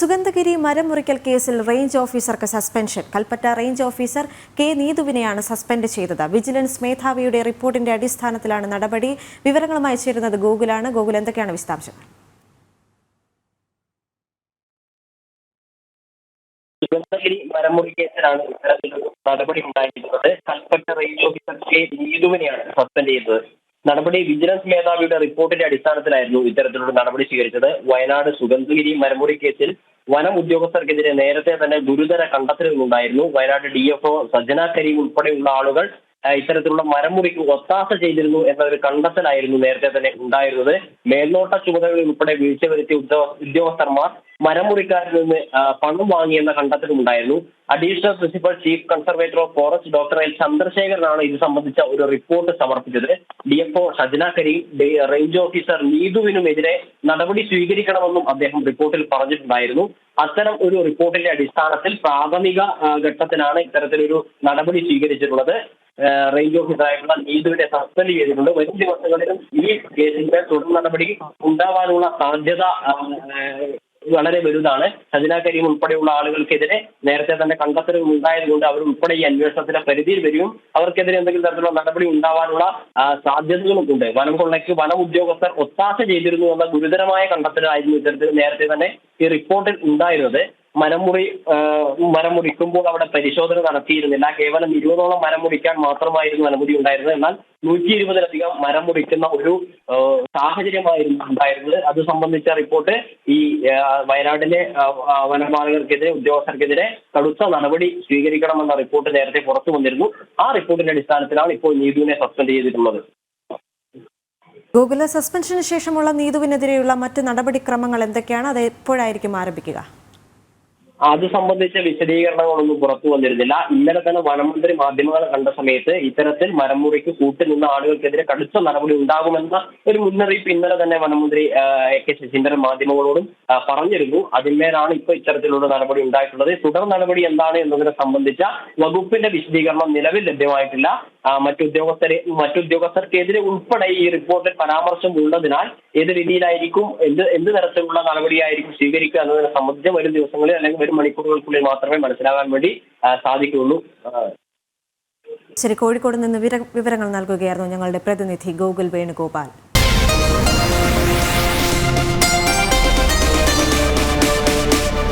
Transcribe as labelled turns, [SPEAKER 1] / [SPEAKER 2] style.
[SPEAKER 1] സുഗന്ധഗിരി മരം മുറിക്കൽ കേസിൽ റേഞ്ച് ഓഫീസർക്ക് suspension Kalpetta range officer K നീതുവിനെയാണ് സസ്പെൻഡ് ചെയ്തത് വിജിലൻസ് മേധാവിയുടെ റിപ്പോർട്ടിന്റെ അടിസ്ഥാനത്തിലാണ് നടപടി വിവരങ്ങളുമായി ചേരുന്നത് ഗോകുലാണ് ഗോകുൽ എന്തൊക്കെയാണ് വിശദാംശങ്ങൾ
[SPEAKER 2] സുഗന്ധഗിരി മരമുറി കേസിലാണ് ഇത്തരത്തിലൊരു നടപടി ഉണ്ടായിരിക്കുന്നത് കൽപ്പറ്റ റേഞ്ച് ഓഫീസർ കെ നീതുവിനെയാണ് സസ്പെൻഡ് ചെയ്തത് നടപടി വിജിലൻസ് മേധാവിയുടെ റിപ്പോർട്ടിന്റെ അടിസ്ഥാനത്തിലായിരുന്നു ഇത്തരത്തിലുള്ള നടപടി സ്വീകരിച്ചത് വയനാട് സുഗന്ധഗിരി മരമുറി കേസിൽ വനം ഉദ്യോഗസ്ഥർക്കെതിരെ നേരത്തെ തന്നെ ഗുരുതര കണ്ടെത്തലുകളുണ്ടായിരുന്നു Wayanad D F O Sajana Kareem ഉൾപ്പെടെയുള്ള ആളുകൾ ഇത്തരത്തിലുള്ള മരമുറിക്ക് ഒത്താശ ചെയ്തിരുന്നു എന്ന ഒരു കണ്ടെത്തലായിരുന്നു നേരത്തെ തന്നെ ഉണ്ടായിരുന്നത് മേൽനോട്ട ചുമതലകളിൽ ഉൾപ്പെടെ വീഴ്ച വരുത്തിയ ഉദ്യോഗസ്ഥർമാർ മരമുറിക്കാരിൽ നിന്ന് പണം വാങ്ങിയെന്ന കണ്ടെത്തലുണ്ടായിരുന്നു additional principal chief conservator of forest doctor L ചന്ദ്രശേഖരനാണ് ഇത് സംബന്ധിച്ച ഒരു റിപ്പോർട്ട് സമർപ്പിച്ചത് D F O Shajna Kareem range officer നീതുവിനുമെതിരെ നടപടി സ്വീകരിക്കണമെന്നും അദ്ദേഹം റിപ്പോർട്ടിൽ പറഞ്ഞിട്ടുണ്ടായിരുന്നു അത്തരം ഒരു റിപ്പോർട്ടിന്റെ അടിസ്ഥാനത്തിൽ പ്രാഥമിക ഘട്ടത്തിലാണ് ഇത്തരത്തിലൊരു നടപടി സ്വീകരിച്ചിട്ടുള്ളത് റേഞ്ച് ഓഫീസറായിട്ടുള്ള നീതുവിനെ സസ്പെൻഡ് ചെയ്തിട്ടുണ്ട് വരും ദിവസങ്ങളിലും ഈ കേസിന്റെ തുടർ നടപടി ഉണ്ടാവാനുള്ള സാധ്യത വളരെ വലുതാണ് ഖജന കരീം ഉൾപ്പെടെയുള്ള ആളുകൾക്കെതിരെ നേരത്തെ തന്നെ കണ്ടെത്തലുകൾ ഉണ്ടായതുകൊണ്ട് അവർ ഉൾപ്പെടെ ഈ അന്വേഷണത്തിന്റെ പരിധിയിൽ വരും അവർക്കെതിരെ എന്തെങ്കിലും തരത്തിലുള്ള നടപടി ഉണ്ടാവാനുള്ള സാധ്യതകളും ഉണ്ട് വനം കൊള്ളയ്ക്ക് വനം ഉദ്യോഗസ്ഥർ ഒത്താശ ചെയ്തിരുന്നു എന്ന ഗുരുതരമായ കണ്ടെത്തലായിരുന്നു ഇത്തരത്തിൽ നേരത്തെ തന്നെ ഈ റിപ്പോർട്ടിൽ ഉണ്ടായിരുന്നത് മരമുറി മരം മുറിക്കുമ്പോൾ അവിടെ പരിശോധന നടത്തിയിരുന്നില്ല കേവലം ഇരുപതോളം മരം മുറിക്കാൻ മാത്രമായിരുന്നു അനുമതി ഉണ്ടായിരുന്നത് എന്നാൽ നൂറ്റി ഇരുപതിലധികം മരം മുറിക്കുന്ന ഒരു സാഹചര്യമായിരുന്നു ഉണ്ടായിരുന്നത് അത് സംബന്ധിച്ച റിപ്പോർട്ട് ഈ വയനാട്ടിലെ വനപാലകർക്കെതിരെ ഉദ്യോഗസ്ഥർക്കെതിരെ കടുത്ത നടപടി സ്വീകരിക്കണമെന്ന റിപ്പോർട്ട് നേരത്തെ പുറത്തു വന്നിരുന്നു ആ റിപ്പോർട്ടിന്റെ അടിസ്ഥാനത്തിലാണ് ഇപ്പോൾ നീതുവിനെ സസ്പെൻഡ് ചെയ്തിട്ടുള്ളത്
[SPEAKER 1] ഗൂഗിള് സസ്പെൻഷന് ശേഷമുള്ള നീതുവിനെതിരെയുള്ള മറ്റ് നടപടിക്രമങ്ങൾ എന്തൊക്കെയാണ് അത് എപ്പോഴായിരിക്കും ആരംഭിക്കുക
[SPEAKER 2] അത് സംബന്ധിച്ച വിശദീകരണങ്ങളൊന്നും പുറത്തു വന്നിരുന്നില്ല ഇന്നലെ തന്നെ വനമന്ത്രി മാധ്യമങ്ങളെ കണ്ട സമയത്ത് ഇത്തരത്തിൽ മരംമുറിക്ക് നിന്ന ആളുകൾക്കെതിരെ കടുത്ത നടപടി ഉണ്ടാകുമെന്ന ഒരു മുന്നറിയിപ്പ് ഇന്നലെ തന്നെ വനമന്ത്രി എ കെ ശശീന്ദ്രൻ മാധ്യമങ്ങളോടും പറഞ്ഞിരുന്നു അതിന്മേലാണ് ഇപ്പൊ ഇത്തരത്തിലുള്ള നടപടി ഉണ്ടായിട്ടുള്ളത് തുടർ നടപടി എന്താണ് എന്നതിനെ സംബന്ധിച്ച വകുപ്പിന്റെ വിശദീകരണം നിലവിൽ ലഭ്യമായിട്ടില്ല മറ്റുദ്യോഗസ്ഥരെ മറ്റുദ്യോഗസ്ഥർക്കെതിരെ ഉൾപ്പെടെ ഈ റിപ്പോർട്ടിൽ പരാമർശം ഉള്ളതിനാൽ ഏത് രീതിയിലായിരിക്കും എന്ത് എന്ത് തരത്തിലുള്ള നടപടിയായിരിക്കും സ്വീകരിക്കുക എന്നതിനെ സംബന്ധിച്ച് വരും ദിവസങ്ങളിൽ അല്ലെങ്കിൽ വരും മണിക്കൂറുകൾക്കുള്ളിൽ മാത്രമേ മനസ്സിലാകാൻ വേണ്ടി സാധിക്കുകയുള്ളൂ
[SPEAKER 1] ശരി കോഴിക്കോട് നിന്ന് വിവരങ്ങൾ നൽകുകയായിരുന്നു ഞങ്ങളുടെ പ്രതിനിധി ഗോകുൽ വേണുഗോപാൽ